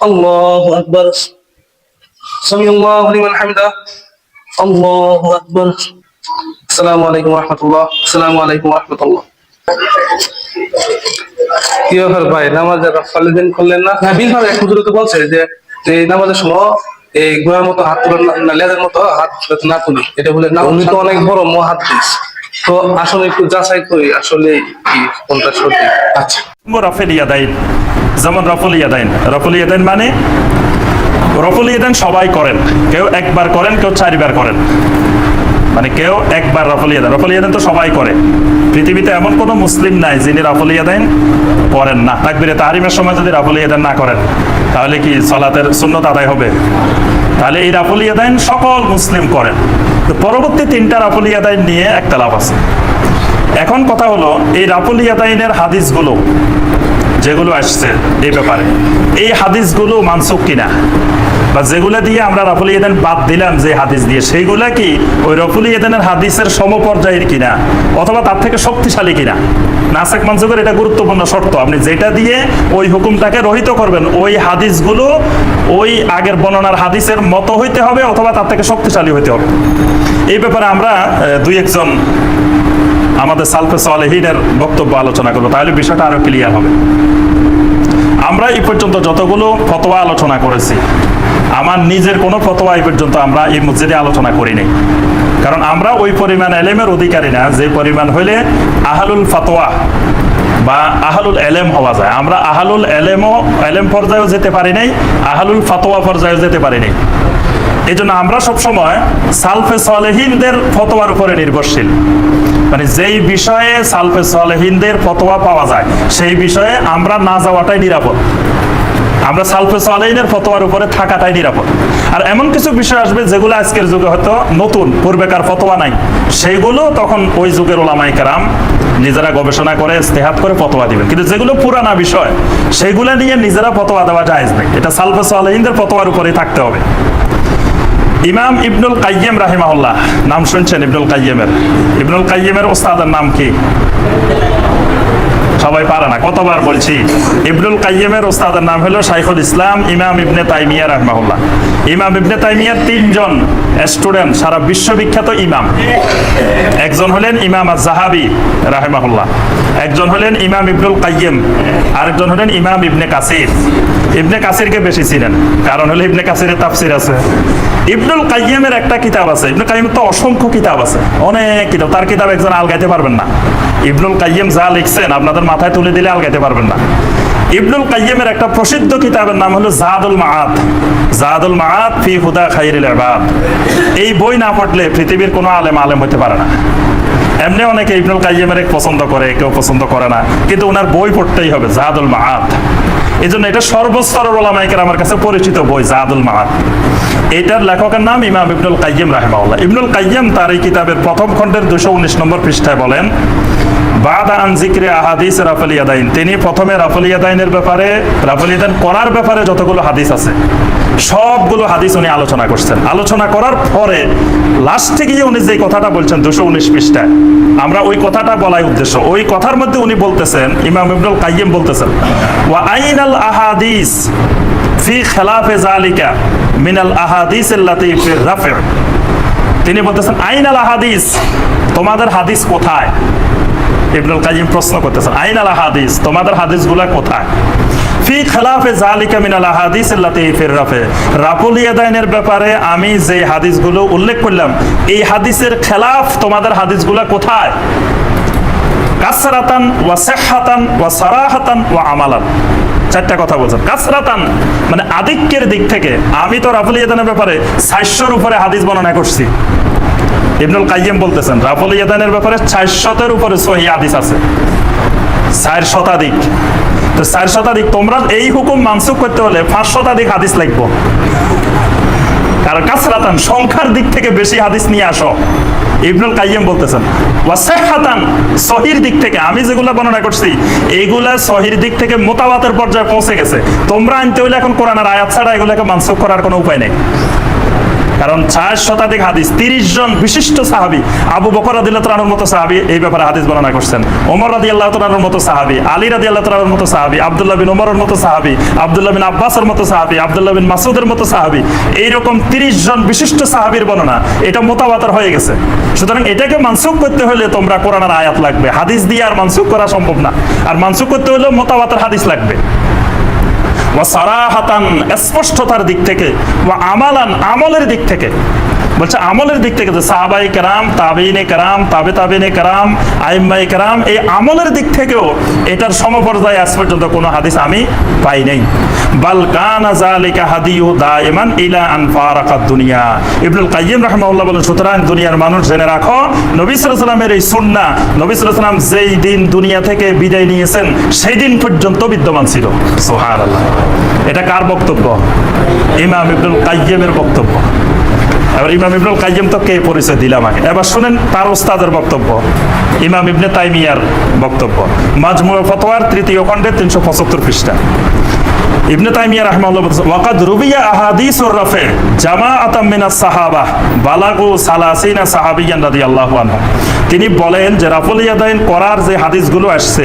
الله أكبر سمع الله لمن حمده الله হামদা। السلام عليكم আসসালামু الله السلام عليكم আলাইকুম الله কি ব্যাপার ভাই নামাজ ফলেদিন করলেন না? হ্যাঁ বিল ভাই হুজুর তো বলছে যে এই নামাজের সময় এই ঘোড়ার মতো হাত তুলে না লেজের মতো হাত না তুলি। এটা বলে না উনি তো অনেক বড় মহাদিস তো আসলে একটু যাচাই করি আসলে কি কোনটা সঠিক। আচ্ছা। মোরা ফেলিয়া দেয় যেমন রফল ইয়াদাইন। রফল ইয়াদাইন মানে রফল ইয়াদাইন সবাই করেন। কেউ একবার করেন, কেউ চারবার করেন। মানে কেউ একবার রফল ইয়াদাইন। রফল ইয়াদাইন তো সবাই করে। পৃথিবীতে এমন কোনো মুসলিম নাই যিনি রফল ইয়াদাইন করেন না। তাকবিরে তাহারিমের সময় যদি রফল ইয়াদাইন না করেন, তাহলে কি সলাতের সুন্নত আদায় হবে? তাহলে এই রাফল ইয়াদাইন সকল মুসলিম করেন। তো পরবর্তী তিনটা রাফল ইয়াদাইন নিয়ে একটা লাভ আছে। এখন কথা হলো, এই রাফল ইয়াদাইনের হাদিসগুলো যেগুলো আসছে এই ব্যাপারে। এই হাদিসগুলো মানসুক কিনা? বা যেগুলো দিয়ে আমরা রফুল ইয়েদান বাদ দিলাম যে হাদিস দিয়ে, সেইগুলা কি ওই রফুল ইয়েদানের হাদিসের সমপর্যায়ের কিনা? অথবা তার থেকে শক্তিশালী কিনা? নাসেক মানসুকের এটা গুরুত্বপূর্ণ শর্ত। আপনি যেটা দিয়ে ওই হুকুমটাকে রহিত করবেন, ওই হাদিসগুলো ওই আগের বর্ণনার হাদিসের মতো হইতে হবে অথবা তার থেকে শক্তিশালী হইতে হবে। এই ব্যাপারে আমরা দুই একজন আমাদের সালফে সালেহিনের বক্তব্য আলোচনা করব। তাহলে বিষয়টা আরও ক্লিয়ার হবে। আমরা এই পর্যন্ত যতগুলো ফতোয়া আলোচনা করেছি, আমার নিজের কোনো ফতোয়া এই পর্যন্ত আমরা এই মসজিদে আলোচনা করি নাই। কারণ আমরা ওই পরিমাণ এলেমের অধিকারী না, যে পরিমাণ হইলে আহালুল ফতোয়া বা আহালুল এলেম হওয়া যায়। আমরা আহালুল এলেমও, এলেম পর্যায়েও যেতে পারি নাই, আহালুল ফতোয়া পর্যায়েও যেতে পারি নাই। এই জন্য আমরা সবসময় সালফে সালেহিনদের ফতোয়ার উপরে নির্ভরশীল। মানে যেই বিষয়ে সালফে সালেহিনদের ফতোয়া পাওয়া যায়, সেই বিষয়ে আমরা না যাওয়াটাই নিরাপদ। আমরা সালফে সালেহিনের ফতোয়ার উপরে থাকাটাই নিরাপদ। আর এমন কিছু বিষয় আসবে যেগুলো আজকের যুগে হয়তো নতুন, পূর্বেকার ফতোয়া নাই। সেইগুলো তখন ওই যুগের ওলামাই কারাম নিজেরা গবেষণা করে, ইস্তেহাত করে ফতোয়া দিবেন। কিন্তু যেগুলো পুরানা বিষয়, সেগুলো নিয়ে নিজেরা ফতোয়া দেওয়া যায় এটা সালফে সালেহিনদের ফতোয়ার উপরেই থাকতে হবে। ইমাম ইবনুল কাইম রাহিমাহুল্লাহ। নাম শুনছেন ইবনুল কাইমের ইবনুল কাইয়েমের ওস্তাদের নাম কি? সবাই পারে না। কতবার বলছি? ইবনুল কাইয়্যিমের ওস্তাদের নাম হলো শাইখুল ইসলাম, ইমাম ইবনে তাইমিয়া রাহমাহুল্লাহ। ইমাম ইবনে তাইমিয়ার তিনজন স্টুডেন্ট, সারা বিশ্ববিখ্যাত ইমাম। একজন হলেন ইমাম আজ-জাহাবি রাহিমাহুল্লাহ। একজন হলেন ইমাম ইবনুল কাইয়্যিম, আরেকজন হলেন ইমাম ইবনে কাসির। ইবনে কাসিরকে বেশি ছিলেন কারণ হলো ইবনে কাসিরের তাফসির আছে। ইবনুল কাইয়্যিমের একটা কিতাব আছে, ইবনুল কাইয়্যিমের তো অসংখ্য কিতাব আছে, অনেক কিতাব, তার কিতাব একজন আলগাইতে পারবেন না। ইবনুল কাইয়্যিম যা লিখছেন, আপনাদের মাথায় তুলে দিলে আলগাইতে পারবেন না। ইবনুল কাইয়্যিমের একটা প্রসিদ্ধ কিতাবের নাম হলো জাদুল মাআদ। জাদুল মাআদ ফি হুদা খাইরিল ইবাদ। এই বই না পড়লে পৃথিবীর কোনো আলেম আলেম হতে পারে না। এমনি অনেকে ইবনুল কাইয়্যিমের পছন্দ করে, কেউ পছন্দ করে না। কিন্তু ওনার বই পড়তেই হবে, জাদুল মাআদ। এই জন্য এটা সর্বস্তরের ওলামাইকের আমার কাছে পরিচিত বই, জাদুল মাআদ। এটার লেখকের নাম ইমাম ইবনুল কাইয়্যিম রাহিমাহুল্লাহ। ইবনুল কাইয়্যিম তার এই কিতাবের প্রথম খণ্ডের দুশো উনিশ নম্বর পৃষ্ঠায় বলেন বাদা আন জিক্রে আহাদিস রাফল ইয়াদাইন। তিনি প্রথমে রাফল ইয়াদাইনের ব্যাপারে, রাফল ইয়াদাইন করার ব্যাপারে যতগুলো হাদিস আছে, সবগুলো হাদিস উনি আলোচনা করছেন। আলোচনা করার পরে লাস্টে গিয়ে উনি যে কথাটা বলছেন, দুশো উনিশ পৃষ্ঠায় আমরা ওই কথাটা বলাই উদ্দেশ্য। ওই কথার মধ্যে উনি বলতেছেন, ইমাম ইবনুল কাইয়্যিম বলতেছেন, ওয়া আইনাল আহাদিস ফি খেলাফে জালিকা মিনাল আহাদিস আল্লাতি রাফে। তিনি বলতেছেন, আইনাল আহাদিস, তোমাদের হাদিস কোথায়? ইবনুল কাইয়িম প্রশ্ন করতেছেন, আইন আল হাদিস? তোমাদের হাদিসগুলা কোথায়? ফি খেলাফে জালিকা মিনাল হাদিস আল্লাতি ফির রাফে রাফুল ইয়াদাইনের ব্যাপারে আমি যে হাদিসগুলো উল্লেখ করলাম, এই হাদিসের খেলাফ তোমাদের কোথায়? কাসরাতান ওয়া সিহহাতান ওয়া সারাহাতান ওয়া আমালান। চারটা কথা বলছেন। কাসরাতান মানে আধিক্যের দিক থেকে আমি তো রাফুল ইয়াদানের ব্যাপারে সাতশোর উপরে হাদিস বর্ণনা করছি। ইবনুল কাইয়্যিম বলতেছেন, রাফুল ইয়াদানের ব্যাপারে চার শতের উপরে সহি হাদিস আছে। চার শতাধিক। তো চার শতাধিক, তোমরা এই হুকুম মানসুখ করতে হলে পাঁচ শতাধিক হাদিস লাগবো। কারণ কাসরাতান, সংখ্যার দিক থেকে বেশি হাদিস নিয়ে আসো। ইবনুল কাইয়্যিম বলতেছেন ওয়াসাহাতান সহির দিক থেকে, আমি যেগুলো বর্ণনা করছি, এইগুলা সহির দিক থেকে মোতাবাতের পর্যায়ে পৌঁছে গেছে। তোমরা আনতে হইলে এখন কোরআনের আয়াত ছাড়া এগুলোকে মানসুখ করার কোনো উপায় নেই। কারণ চার শতাধিক হাদিস, তিরিশ জন বিশিষ্ট সাহাবি, আবু বকর রাদিল্লাহ তালানোর মতো সাহাবি এই ব্যাপারে হাদিস বর্ণনা করছেন। ওমর রাদি আল্লাহ তালানোর মতো সাহাবি, আলী রাদি আল্লাহ তালানোর মতো সাহাবি, আবদুল্লাহ বিন ওমরের মতো সাহাবি, আবদুল্লাহ বিন আব্বাসের মতো সাহাবি, আবদুল্লাহ বিন মাসুদের মতো সাহাবি, এইরকম তিরিশ জন বিশিষ্ট সাহাবির বর্ণনা, এটা মোতাবাতার হয়ে গেছে। সুতরাং এটাকে মানসুখ করতে হলে তোমরা কোরআনের আয়াত লাগবে। হাদিস দিয়ে আর মানসুখ করা সম্ভব না। আর মানসুখ করতে হলে মোতাবাতার হাদিস লাগবে। ওয়া সারাহাতান স্পষ্টতার দিক থেকে ওয়া আমালান আমলের দিক থেকে। বলছে, আমলের দিক থেকে সাহাবাই কারাম তাবিনে কারাম, তাবে তাবিনে কারাম আইম্মাই কারাম, এই আমলের দিক থেকেও এটার সমপর্যায়ে আজ পর্যন্ত কোনো হাদিস আমি পাই নাই। বাল কানা জালিকা হাদিয়ু দাইমান ইলা আন ফারাকাত দুনিয়া। ইবনুল কাইয়িম রাহমাহুল্লাহ বলেন, সুতরাং দুনিয়ার মানুষ জেনে রাখো, নবী সাল্লাল্লাহু আলাইহি সাল্লামের এই সুন্নাহ নবী সাল্লাল্লাহু যেই দিন দুনিয়া থেকে বিদায় নিয়েছেন, সেই দিন পর্যন্ত বিদ্যমান ছিল। সুবহানাল্লাহ। এটা কার বক্তব্য? ইমাম ইবনুল কাইয়িমের বক্তব্য। এবার ইমাম ইবনুল কাইয়িম তো কে পরিচয় দিলাম আগে? এবার শুনেন তার ওস্তাদের বক্তব্য। ইমাম ইবনে তাইমিয়ার বক্তব্য। মাজমুল ফতোয়ার তৃতীয় খণ্ডে তিনশো পঁচাত্তর পৃষ্ঠা। ইবনে তাইমিয়া রাহমাহুল্লাহ ওয়াকাদ রুবিয়া আহাদিসুর রাফে জামাআতাম মিনাস সাহাবা বালাগু সালাসিনা সাহাবিয়ান রাদিয়াল্লাহু আনহু। তিনি বলেন যে, রাফুল ইয়াদাইন করার যে হাদিসগুলো আসছে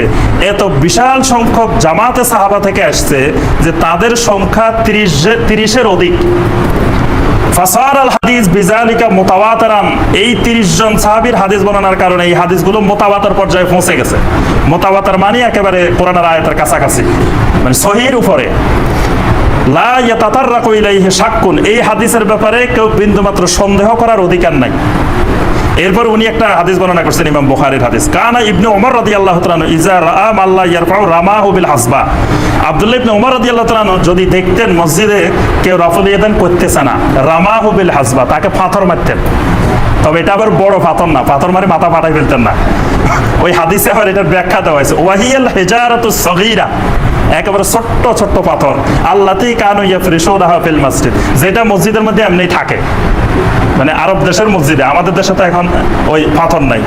এত বিশাল সংখ্যক জামাতে সাহাবা থেকে আসছে যে তাদের সংখ্যা 30 তিরিশের অধিক। ফাসার আল হাদিস বিজালিকা মোতাবাতারান এই 30 জন সাহাবীর হাদিস বর্ণনার কারণে এই হাদিসগুলো মোতাবাতার পর্যায়ে পৌঁছে গেছে। মোতাবাতার মানে একেবারে কোরআনের আয়াতের কাছাকাছি। মানে সহির উপরে। লা ইয়াতাতাররাকু ইলাইহি শাক্কুন। এই হাদিসের ব্যাপারে কেউ বিন্দুমাত্র সন্দেহ করার অধিকার নাই। এরপর উনি একটা হাদিস বর্ণনা করছেন ইমাম বুখারীর হাদিস। কানা ইবনে ওমর রাদিয়াল্লাহু তাআলা ইজা রাআ আল্লাহ ইয়ারফাউ রামাহু বিল হাসবা। আব্দুল্লাহ ইবনে ওমর রাদিয়াল্লাহু তাআলা যদি দেখতেন মসজিদে কেউ রাফল ইয়াদান করতেছে না। রামাহু বিল হাসবা, তাকে পাথর মারতেন। তবে এটা আবার বড় পাথর না, পাথর মারে মাথা ফাটাই ফেলতেন না। ওই হাদিসে আবার এটার ব্যাখ্যা দেওয়া হয়েছে, ওয়াহিয়াল হেজারাতু সগীরা একেবারে ছোট্ট ছোট্ট পাথর। আল্লাতি কানু ইয়াফরিশুনাহা ফিল মসজিদ, যেটা মসজিদের মধ্যে এমনি থাকে। মানে আরব দেশের মসজিদে, আমাদের দেশে তো এখন ওই পাথর নাই।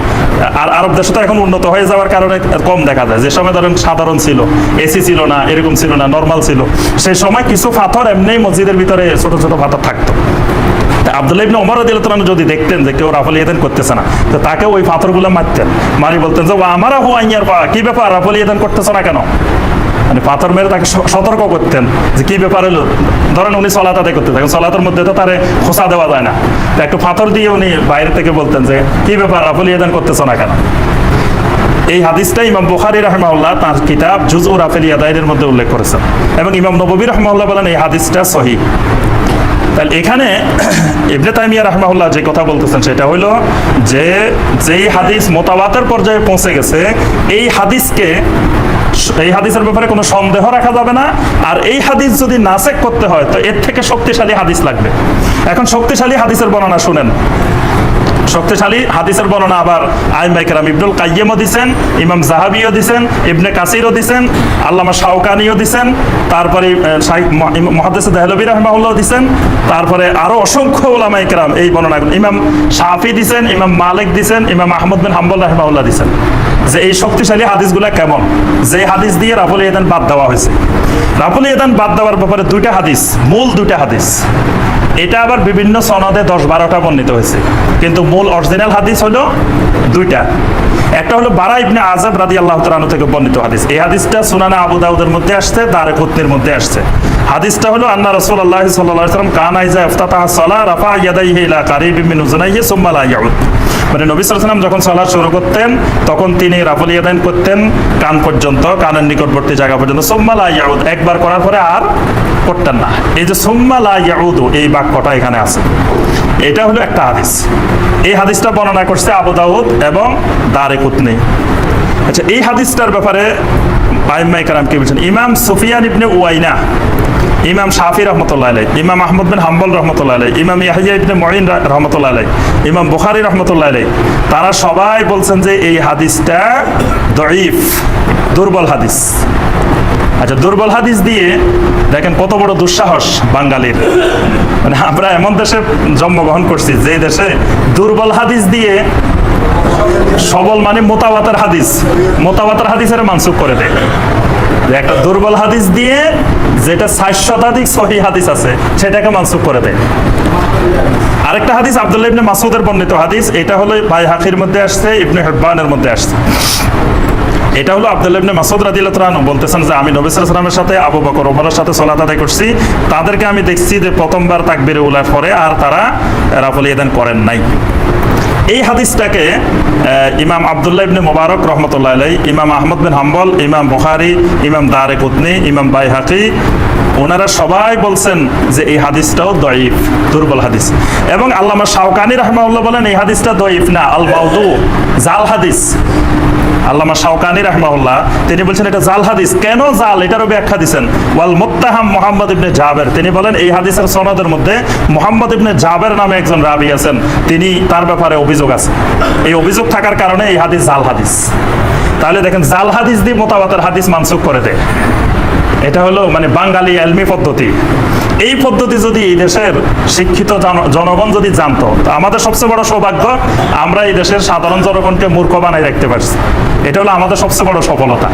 আর আরব দেশে তো এখন উন্নত হয়ে যাওয়ার কারণে কম দেখা যায়। যে সময় ধরেন সাধারণ ছিল এসি ছিল না, এরকম ছিল না নর্মাল ছিল, সেই সময় কিছু পাথর এমনি মসজিদের ভিতরে ছোট ছোট পাথর থাকতো। আব্দুল্লাহ ইবনে ওমর রাদিয়াল্লাহু তাআলা যদি দেখতেন যে কেউ রাফল ইয়াদান করতেছে না, তো তাকে ওই পাথরগুলো মারতেন। মারি বলতেন যে ও আমারা হু আইয়ার পা কি ব্যাপার? রাফল ইয়াদান করতেছে না কেন? মানে পাথর মেরে তাকে সতর্ক করতেন যে কি ব্যাপার হলো? ধরেন উনি সলাত আদায় করতে থাকেন, সলাতের মধ্যে তো তারে খোসা দেওয়া যায় না। একটু পাথর দিয়ে উনি বাইরে থেকে বলতেন যে, কি ব্যাপার আপনি এদান করতেছ না কেন? এই হাদিসটা ইমাম বুখারি রহমাউল্লাহ তার কিতাব জুজ ও রাফেল ইয়াদাইনের মধ্যে উল্লেখ করেছেন। এবং ইমাম নবী রহমাউল্লাহ বলেন এই হাদিসটা সহি। তাহলে এখানে ইবনে তাইমিয়া রাহমাহুল্লাহ যে কথা বলতেছেন সেটা হইল যে, যেই হাদিস মোতাবাতের পর্যায়ে পৌঁছে গেছে, এই হাদিসকে এই হাদিসের ব্যাপারে কোনো সন্দেহ রাখা যাবে না। আর এই হাদিস যদি নাসেক করতে হয়, তো এর থেকে শক্তিশালী হাদিস লাগবে। এখন শক্তিশালী হাদিসের বর্ণনা শুনেন। শক্তিশালী হাদিসের বর্ণনা আবার আইমাই কেরাম ইবনুল কাইয়েমও দিছেন, ইমাম জাহাবিও দিছেন, ইবনে কাসিরও দিছেন, আল্লামা শাওকানিও দিছেন, তারপরে মহাদেস দেহলবী রহমাউল্লাহ দিছেন, তারপরে আরও অসংখ্য ওলামাই কেরাম এই বর্ণনাগুলো। ইমাম শাফি দিছেন, ইমাম মালিক দিছেন, ইমাম আহমদ বিন হাম্বল রহমাউল্লাহ দিছেন। যে এই শক্তিশালী হাদিসগুলা কেমন? যে হাদিস দিয়ে রাফুল ইয়েদান বাদ দেওয়া হয়েছে। রাফুল ইয়েদান বাদ দেওয়ার ব্যাপারে দুইটা হাদিস, মূল দুইটা হাদিস। এটা আবার বিভিন্ন সনদে দশ বারোটা বর্ণিত হয়েছে। কিন্তু মূল অরিজিনাল হাদিস হলো দুইটা। একটা হলো বারা ইবনে আজাব রাদি আল্লাহ তালু থেকে বর্ণিত হাদিস। এই হাদিসটা সুনানা আবু দাউদের মধ্যে আসছে, দারে কুত্তির মধ্যে আসছে। হাদিসটা হলো, আন্না রসুল আল্লাহ সাল্লাহ সাল্লাম কানা ইজা ইফতাতাহা সালা রাফা ইয়াদাইহি ইলা কারিবিম মিন লা ইয়াউদ। মানে নবী সাল্লাম যখন সালাত শুরু করতেন, তখন তিনি রাফুল ইয়াদাইন করতেন কান পর্যন্ত, কানের নিকটবর্তী জায়গা পর্যন্ত। সুম্মা লা ইয়াউদ। একবার করার পরে আর করতেন না। এই যে সুম্মা লা ইয়াউদু, এই বাক্যটা এখানে আছে। এটা হলো একটা হাদিস। এই হাদিসটা বর্ণনা করছে আবু দাউদ এবং দারে কুতনি। আচ্ছা এই হাদিসটার ব্যাপারে আইম্মাই কারাম কি বলছেন? ইমাম সুফিয়ান ইবনে উয়াইনা ইমাম শাফি রহমতুল্লাহ আলাই ইমাম আহমদ বিন হাম্বল রহমতুল্লাহ আলাই ইমাম ইয়াহিয়া ইবনে মঈন রহমতুল্লাহ আলাই ইমাম বুখারী রহমতুল্লাহ আলাই তারা সবাই বলছেন যে এই হাদিসটা দঈফ, দুর্বল হাদিস। আচ্ছা দুর্বল হাদিস দিয়ে দেখেন কত বড় দুঃসাহস বাঙালির। মানে আমরা এমন দেশে জন্মগ্রহণ করছি, যে দেশে দুর্বল হাদিস দিয়ে সবল মানে মোতাবাতার হাদিস, মোতাবাতার হাদিসের মানসুখ করে দেয়। একটা দুর্বল হাদিস দিয়ে যেটা ষাট শতাধিক সহি হাদিস আছে, সেটাকে মানসুখ করে দেয়। আরেকটা হাদিস আব্দুল্লাহ ইবনে মাসুদের বর্ণিত হাদিস, এটা হলো ভাই হাকির মধ্যে আসছে, ইবনে হিব্বানের মধ্যে আসছে। এটা হলো আব্দুল্লাহ ইবনে মাসুদ রাদিয়াল্লাহু তাআলা বলতেছেন যে, আমি নবী সাল্লাল্লাহু আলাইহি সাথে আবু বকর ওমরের সাথে সালাত আদায় করছি। তাদেরকে আমি দেখছি যে প্রথমবার তাকবীরে উলার পরে আর তারা রাফল ইয়াদান করেন নাই। এই হাদিসটাকে ইমাম আবদুল্লাহ ইবনে মোবারক রহমতুল্লাহ ইমাম আহমদ বিন হাম্বল, ইমাম বুখারি, ইমাম দারে কুতনি, ইমাম বাইহাকি ওনারা সবাই বলছেন যে এই হাদিসটাও দয়ীফ, দুর্বল হাদিস। এবং আল্লামা শাওকানি রহমাউল্লাহ বলেন, এই হাদিসটা দয়ীফ না আল মাউদু জাল হাদিস। আল্লামা শাওকানি রাহমাহুল্লাহ, তিনি বলছেন, এটা জাল হাদিস। কেন জাল? এটারও ব্যাখ্যা দিছেন। ওয়াল মুত্তাহাম মোহাম্মদ ইবনে জাবের। তিনি বলেন, এই হাদিসের সনদের মধ্যে মোহাম্মদ ইবনে জাবের নামে একজন রাবি আছেন। তিনি তার ব্যাপারে অভিযোগ আছে। এই অভিযোগ থাকার কারণে এই হাদিস জাল হাদিস। তাহলে দেখেন, জাল হাদিস দিয়ে মোতাবাতের হাদিস মানসুখ করে দেয়। এটা হলো মানে বাঙালি এলমি পদ্ধতি। এই পদ্ধতি যদি এই দেশের শিক্ষিত জন- জনগণ যদি জানতো আমাদের সবচেয়ে বড় সৌভাগ্য, আমরা এই দেশের সাধারণ জনগণকে মূর্খ বানাই রাখতে পারছি। এটা হলো আমাদের সবচেয়ে বড় সফলতা।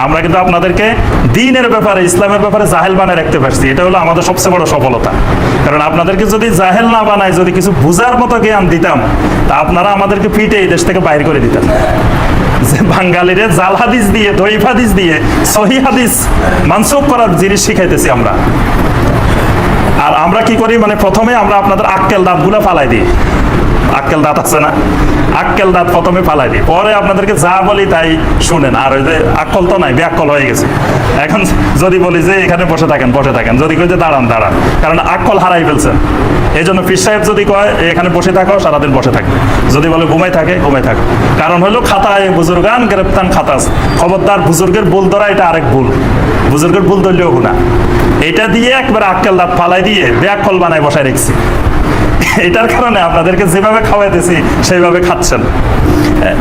আমরা কিন্তু আপনাদেরকে দিনের ব্যাপারে, ইসলামের ব্যাপারে জাহেল বানায় রাখতে পারছি। এটা হলো আমাদের সবচেয়ে বড় সফলতা। কারণ আপনাদেরকে যদি জাহেল না বানায়, যদি কিছু বুঝার মতো জ্ঞান দিতাম, তা আপনারা আমাদেরকে পিটে এই দেশ থেকে বাইর করে দিতেন। যে বাঙালিরে জাল হাদিস দিয়ে দইফ হাদিস দিয়ে, সহি হাদিস মানসুখ করার জিনিস শিখাইতেছি আমরা। আর আমরা কি করি মানে প্রথমে আমরা আপনাদের আক্কেল ফালাই দিই। আক্কেল দাঁত আছে না? আক্কেল দাঁত প্রথমে ফালাই দিই। পরে আপনাদেরকে যা বলি তাই শুনেন। আর ওই যে আক্কল তো নাই ব্যাকল হয়ে গেছে। এখন যদি বলি যে এখানে বসে থাকেন বসে থাকেন, যদি কই যে দাঁড়ান দাঁড়ান। কারণ আক্কল হারাই ফেলছেন এই জন্য পীর সাহেব যদি কয়, এখানে বসে থাকো, সারাদিন বসে থাকবে। যদি বলে ঘুমাই থাকে ঘুমাই থাকে। কারণ হলো খাতায় বুজুর্গান গ্রেপ্তান খাতাস। খবরদার বুজুর্গের ভুল ধরা, এটা আরেক ভুল। বুজুর্গের ভুল ধরলেও গুণা এটা দিয়ে একবার আক্কেল দাঁত ফালাই দিয়ে ব্যাকল বানায় বসায় রেখেছি। এটার কারণে আপনাদেরকে যেভাবে খাওয়াইতেছি, সেইভাবে খাচ্ছেন।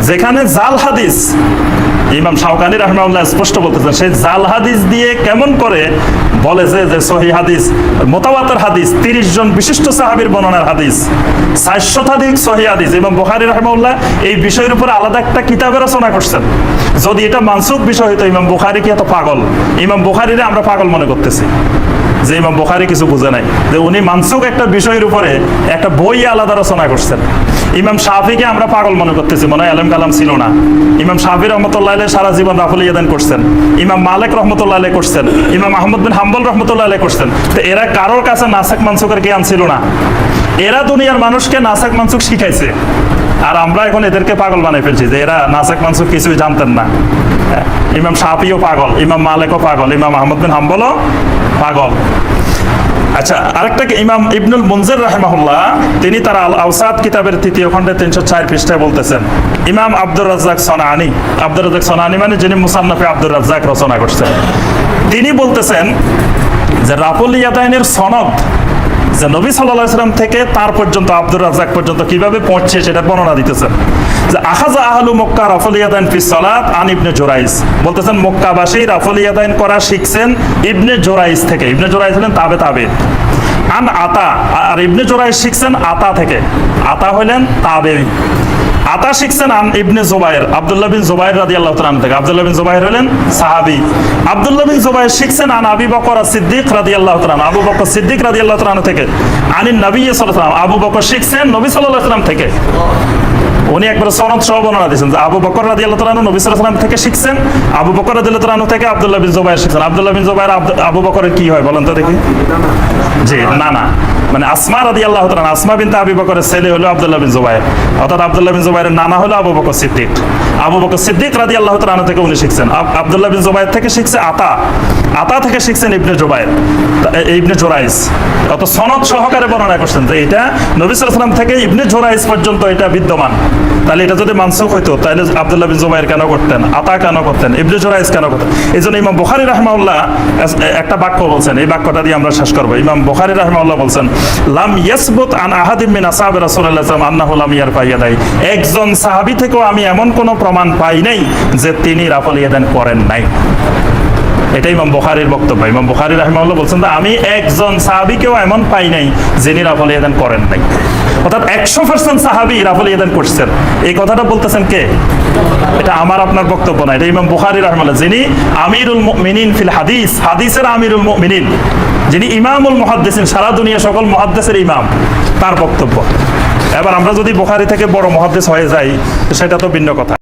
যেখানে জাল হাদিস, ইমাম শাওকানি রহমাউল্লাহ স্পষ্ট বলতেছেন, সেই জাল হাদিস দিয়ে কেমন করে বলে যে যে সহি হাদিস মোতাবাতের হাদিস, তিরিশ জন বিশিষ্ট সাহাবীর বর্ণনার হাদিস ষাট শতাধিক সহি হাদিস। এবং বখারি রহমাউল্লাহ এই বিষয়ের উপরে আলাদা একটা কিতাবের রচনা করছেন। যদি এটা মানসুক বিষয় হতো ইমাম বুখারি কি এত পাগল? ইমাম বুখারিরে আমরা পাগল মনে করতেছি। যে ইমাম বুখারি কিছু বুঝে নাই, যে উনি মানসুক একটা বিষয়ের উপরে একটা বই আলাদা রচনা করছেন। ইমাম শাফিকে আমরা পাগল মনে করতেছি, মনে হয় আলম কালাম ছিল না। ইমাম শাফি রহমতুল্লাহ সারা জীবন রাফুল ইয়াদান করছেন। ইমাম মালিক রহমতুল্লাহ করছেন। ইমাম আহমদ বিন হাম্বল রহমতুল্লাহ করছেন। তো এরা কারোর কাছে নাসাক মানসুকের জ্ঞান ছিল না। এরা দুনিয়ার মানুষকে নাসাক মানসুক শিখাইছে। আর আমরা এখন এদেরকে পাগল বানাই ফেলছি যে এরা নাসাক মানসুক কিছুই জানতেন না। হ্যাঁ, ইমাম শাফিও পাগল ইমাম মালিকও পাগল ইমাম আহমদ বিন হাম্বলও পাগল। আচ্ছা আরেকটা কি ইমাম ইবনুল মুনজির রাহিমাহুল্লাহ তিনি তার আল আওসাদ কিতাবের তৃতীয় খণ্ডে তিনশো চার পৃষ্ঠায় বলতেছেন ইমাম আব্দুর রাজ্জাক সনানি আব্দুর রাজ্জাক সনানি মানে যিনি মুসান্নফে আব্দুর রাজ্জাক রচনা করছেন। তিনি বলতেছেন যে রাফুল ইয়াদাইনের সনদ যে নবী সাল্লাহ সাল্লাম থেকে তার পর্যন্ত, আব্দুর রাজাক পর্যন্ত কীভাবে পৌঁছে সেটা বর্ণনা দিতেছেন। যে আহাজা আহলু মক্কা রাফল ইয়াদাইন ফি সালাত আন ইবনে জোরাইস বলতেছেন, মক্কাবাসী রাফুল ইয়াদাইন করা শিখছেন ইবনে জোরাইস থেকে। ইবনে জোরাইস হলেন তাবে তাবে আন আতা, আর ইবনে জোরাইস শিখছেন আতা থেকে। আতা হলেন তাবে আতা শিখছেন আন ইবনে জুবাইর, আব্দুল্লাহ বিন জুবাইর রাদিয়াল্লাহু তাআলা থেকে। আব্দুল্লাহ বিন জুবাইর হলেন সাহাবী। আব্দুল্লাহ বিন জুবাইর শিখছেন আন আবি বকর সিদ্দিক রাদিয়াল্লাহু তাআলা আবু বকর সিদ্দিক রাদিয়াল্লাহু তাআলা থেকে। আনিন নবী আলাইহি আবু বকর শিখছেন নবী সাল্লাল্লাহু আলাইহি ওয়াসাল্লাম থেকে। উনি একবার সনদ সহ বর্ণনা দিয়েছেন আবু বকর রাদিয়াল্লাহু তাআলা নবী সাল্লাল্লাহু আলাইহি থেকে শিখছেন। আবু বকর রাদিয়াল্লাহু তাআলা থেকে আব্দুল্লাহ বিন জুবাইর শিখছেন। আব্দুল্লাহ বিন আব্দ- আবু বকরের কি হয় বলেন তো দেখি। জি, না না। মানে আসমা রাদিয়াল্লাহু তাআলা আসমা বিনতে আবি বকরের ছেলে হলো আব্দুল্লাহ বিন জুবাইর। অর্থাৎ আব্দুল্লাহ বিন জুবাইরের নানা হলো আবু বকর সিদ্দিক। আবু বকর সিদ্দিক রাদিয়াল্লাহু তাআলা থেকে উনি শিখছেন। আব- আব্দুল্লাহ বিন জুবাইর থেকে শিখছে আতা। আতা থেকে শিখছেন ইবনে জুবাইর। ইবনে জোরাইস। অত সনদ সহকারে বর্ণনা করছেন যে এটা নবী ওয়াসাল্লাম থেকে ইবনে জোরাইস পর্যন্ত এটা বিদ্যমান। তাহলে এটা যদি মানসুখ হইতো, তাহলে আব্দুল্লাহ বিন জুবাইর কেন করতেন? আতা কেন করতেন? ইবনে জোরাইস কেন করতেন? এই জন্য ইমাম বুখারী রাহমাউল্লাহ একটা বাক্য বলছেন। এই বাক্যটা দিয়ে আমরা শেষ করব। ইমাম বুখারী রাহমাউল্লাহ বলছেন লাম ইয়াসবুত আন আহাদিম মিন রাসূলুল্লাহ সাল্লাল্লাহু আন্নাহু লাম ইয়ারফা ইয়াদাই একজন সাহাবী থেকেও আমি এমন কোনো প্রমাণ পাই নাই যে তিনি রাফল ইয়াদান করেন নাই। এটা ইমাম বুখারীর বক্তব্য। ইমাম বুখারী রাহিমাহুল্লাহ বলছেন আমি একজন সাহাবীকেও এমন পাই নাই যিনি রাফল ইয়াদান করেন নাই। অর্থাৎ একশো পার্সেন্ট সাহাবি রাফল ইয়াদান করছেন। এই কথাটা বলতেছেন কে? এটা আমার, আপনার বক্তব্য না। এটা ইমাম বুখারী রাহিমাহুল্লাহ। যিনি আমিরুল মুমিনিন ফিল হাদিস, হাদিসের আমিরুল মুমিনিন। যিনি ইমামুল মহাদ্দেসিন, সারা দুনিয়া সকল মহাদ্দেশের ইমাম, তার বক্তব্য। এবার আমরা যদি বোখারি থেকে বড় মহাদ্দেশ হয়ে যাই, সেটা তো ভিন্ন কথা।